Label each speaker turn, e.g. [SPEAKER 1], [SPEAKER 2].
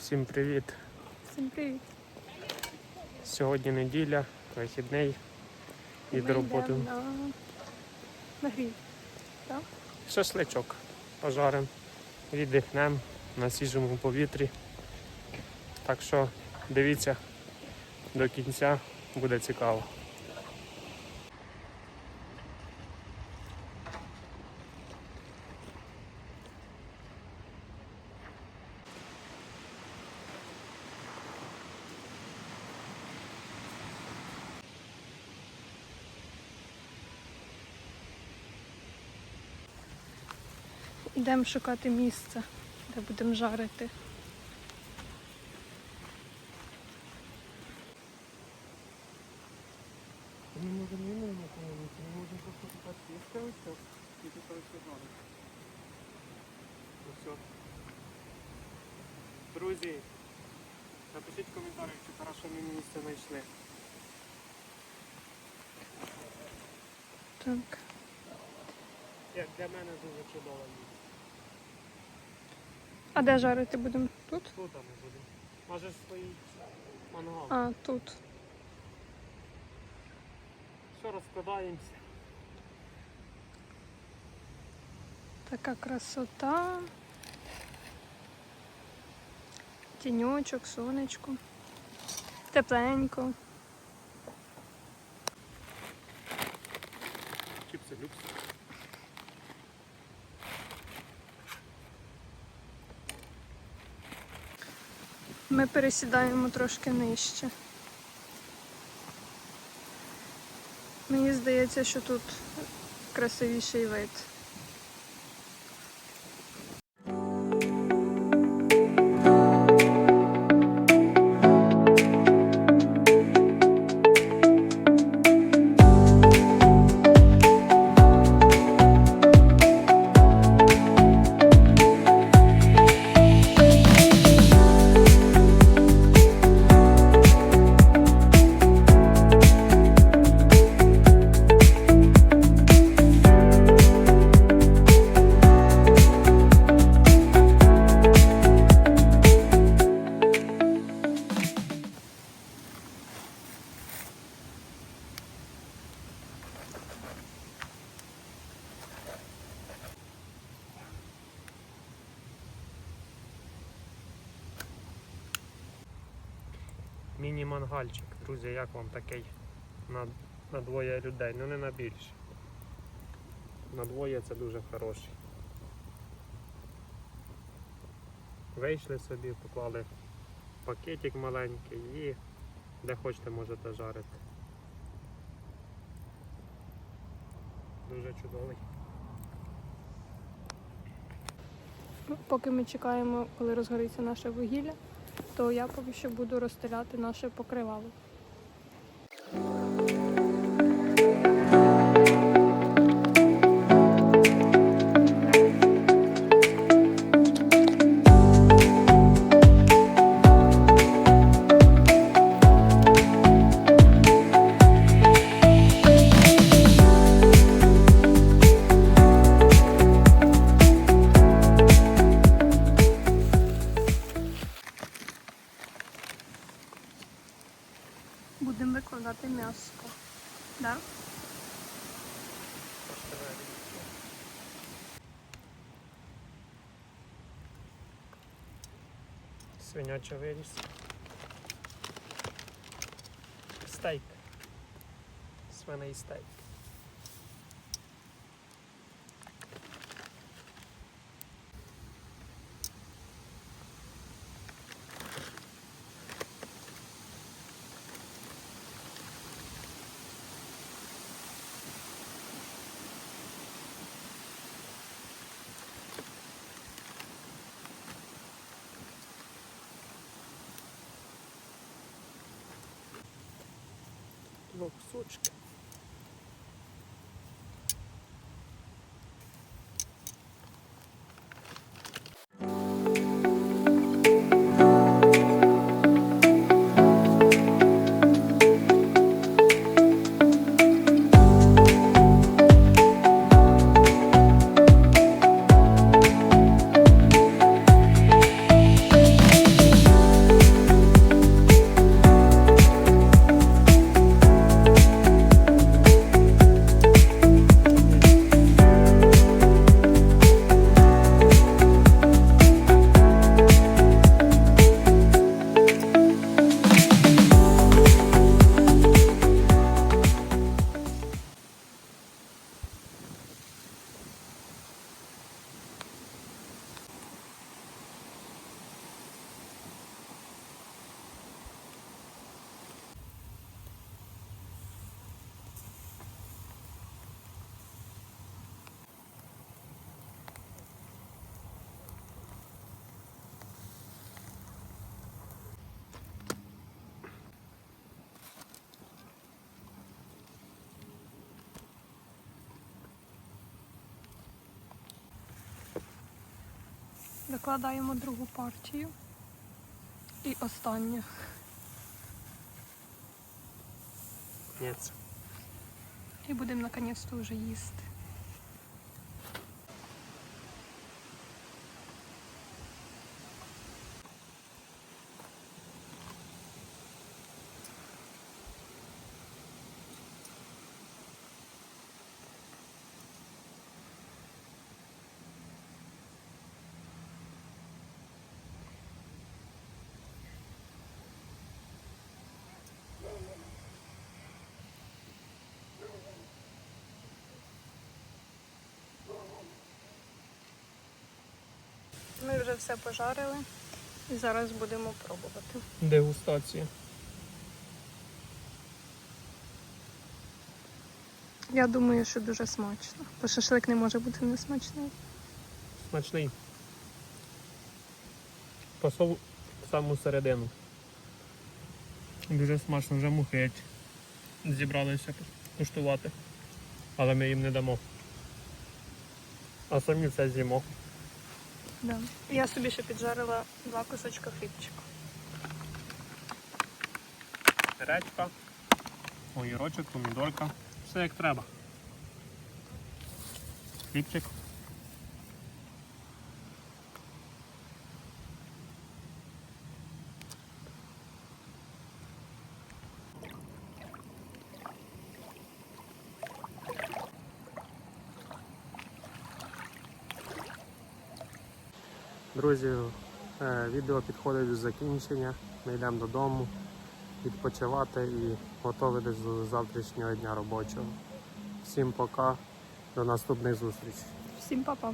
[SPEAKER 1] Всім привіт!
[SPEAKER 2] Всім привіт.
[SPEAKER 1] Сьогодні неділя, вихідний від
[SPEAKER 2] Ми
[SPEAKER 1] роботи.
[SPEAKER 2] На... на гріль. Так?
[SPEAKER 1] Шашличок пожаримо, віддихнемо на свіжому повітрі. Так що дивіться до кінця, буде цікаво.
[SPEAKER 2] Йдемо шукати місце, де будемо жарити.
[SPEAKER 1] Ми можемо не можемо помилити, ми можемо просто купати так, і тут жарити. Все. Друзі, напишіть в коментарях, чи хорошо ми місце знайшли.
[SPEAKER 2] Так.
[SPEAKER 1] Як для мене дуже чудове місце.
[SPEAKER 2] А де жарити будемо? Тут?
[SPEAKER 1] Тут ми будемо. Може стоїть мангал.
[SPEAKER 2] А, тут.
[SPEAKER 1] Все, розкладаємося.
[SPEAKER 2] Така красота. Тіньочок, сонечко. Тепленько.
[SPEAKER 1] Чіпси люкс.
[SPEAKER 2] Ми пересідаємо трошки нижче. Мені здається, що тут красивіший вид.
[SPEAKER 1] Міні-мангальчик, друзі, як вам такий на, на двоє людей, ну не на більше. На двоє це дуже хороший. Вийшли собі, поклали пакетик маленький і де хочете можете жарити. Дуже чудовий.
[SPEAKER 2] Поки ми чекаємо, коли розгориться наше вугілля, то я поки що буду розстеляти наше покривало. Будемо м'яско. Да?
[SPEAKER 1] Свиняча виріс. Стейк. Свиний стейк. Кусочки.
[SPEAKER 2] Викладаємо другу партію. І останню.
[SPEAKER 1] Ні.
[SPEAKER 2] І будемо наконець-то вже їсти. Ми вже все пожарили і зараз будемо пробувати.
[SPEAKER 1] Дегустація.
[SPEAKER 2] Я думаю, що дуже смачно. Бо шашлик не може бути несмачний.
[SPEAKER 1] Смачний. Посол в саму середину. Дуже смачно, вже мухи зібралися куштувати. Але ми їм не дамо. А самі все з'їмо.
[SPEAKER 2] Да. Я собі ще піджарила два кусочка хлібчика.
[SPEAKER 1] Речка, огірочок, помідорка. Все як треба. Хлібчик. Друзі, е, відео підходить до закінчення. Ми йдемо додому відпочивати і готуватись до завтрашнього дня робочого. Всім пока, до наступних зустрічей.
[SPEAKER 2] Всім па-па.